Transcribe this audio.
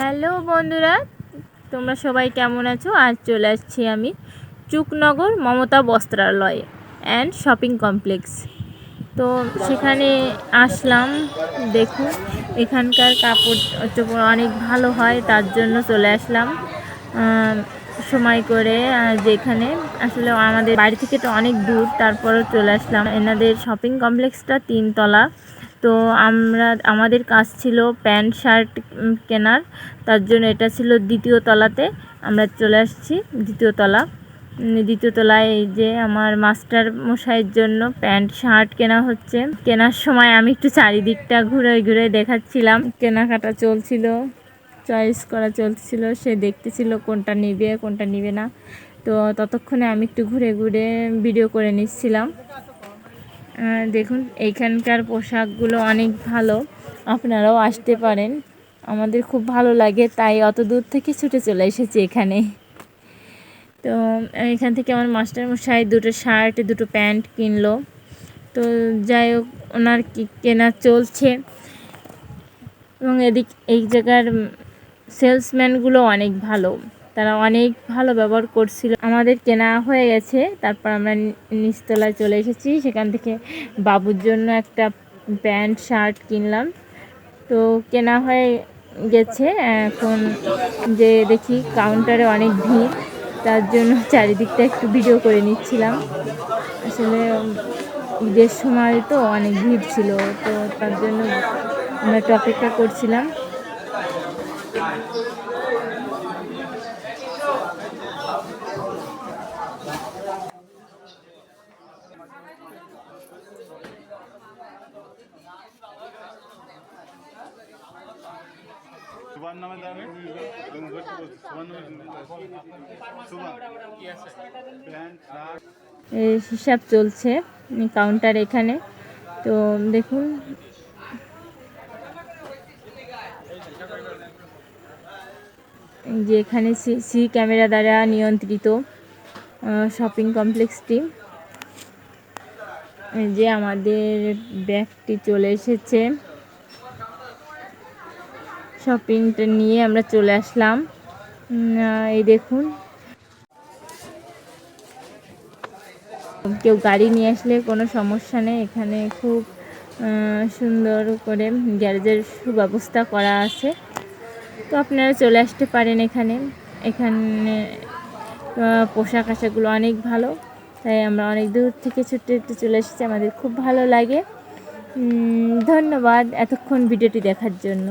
Hello বন্ধুরা, তোমরা সবাই কেমন আছো? আজ চলে আসছি আমি চুকনগর মমতা বস্ত্রালয় অ্যান্ড শপিং কমপ্লেক্স তো সেখানে আসলাম, দেখুন, এখানকার কাপড় চোপড় অনেক ভালো হয়, তার জন্য চলে আসলাম। সময় করে যেখানে আসলে আমাদের বাড়ি থেকে তো অনেক দূর, তারপরও চলে আসলাম। এনাদের শপিং কমপ্লেক্সটা তিনতলা। তো আমরা, আমাদের কাজ ছিল প্যান্ট, শার্ট কেনার। তার জন্য এটা ছিল দ্বিতীয় তলাতে। আমরা চলে আসছি দ্বিতীয় তলা। দ্বিতীয় তলায় এই যে আমার মাস্টার মশাইয়ের জন্য প্যান্ট, শার্ট কেনা হচ্ছে। কেনার সময় আমি একটু চারিদিকটা ঘুরে ঘুরে দেখাচ্ছিলাম। কেনাকাটা চলছিল, চয়েস করা চলছিল। সে দেখতেছিল কোনটা নিবে কোনটা নিবে না। তো ততক্ষণে আমি একটু ঘুরে ঘুরে ভিডিও করে নিচ্ছিলাম। দেখুন, এইখানকার পোশাকগুলো অনেক ভালো। আপনারাও আসতে পারেন। আমাদের খুব ভালো লাগে, তাই অত দূর থেকে ছুটে চলে এসেছি এখানে। তো, এখান থেকে আমার মাস্টার মশাই দুটো শার্ট, দুটো প্যান্ট কিনলো। তো, যাই হোক, ওনার কেনা চলছে। এবং এদিক, এই জায়গার সেলসম্যানগুলো অনেক ভালো। তারা অনেক ভালো ব্যবহার করছিল। আমাদের কেনা হয়ে গেছে, তারপর আমরা নিচতলায় চলে এসেছি। সেখান থেকে বাবুর জন্য একটা প্যান্ট, শার্ট কিনলাম। তো কেনা হয়ে গেছে। এখন যে দেখি কাউন্টারে অনেক ভিড়, তার জন্য চারিদিকটা একটু ভিডিও করে নিচ্ছিলাম। আসলে ঈদের সময় তো অনেক ভিড় ছিল, তো তার জন্য আমরা একটু অপেক্ষা করছিলাম। সুভার নামে এই হিসাব চলছে কাউন্টার এখানে। তো দেখুন। যে এখানে সি ক্যামেরা দ্বারা নিয়ন্ত্রিত শপিং কমপ্লেক্সটি যে আমাদের ব্যাগটি চলে এসেছে। শপিংটা নিয়ে আমরা চলে আসলাম। এই দেখুন। কেউ গাড়ি নিয়ে আসলে কোনো সমস্যা নেই। এখানে খুব সুন্দর করে গ্যারেজের সুব্যবস্থা করা আছে। তো আপনারা চলে আসতে পারেন এখানে। এখানে পোশাক আশাকগুলো অনেক ভালো। তাই আমরা অনেক দূর থেকে ছুটে ছুটে চলে এসেছি। আমাদের খুব ভালো লাগে। ধন্যবাদ এতক্ষণ ভিডিওটি দেখার জন্য।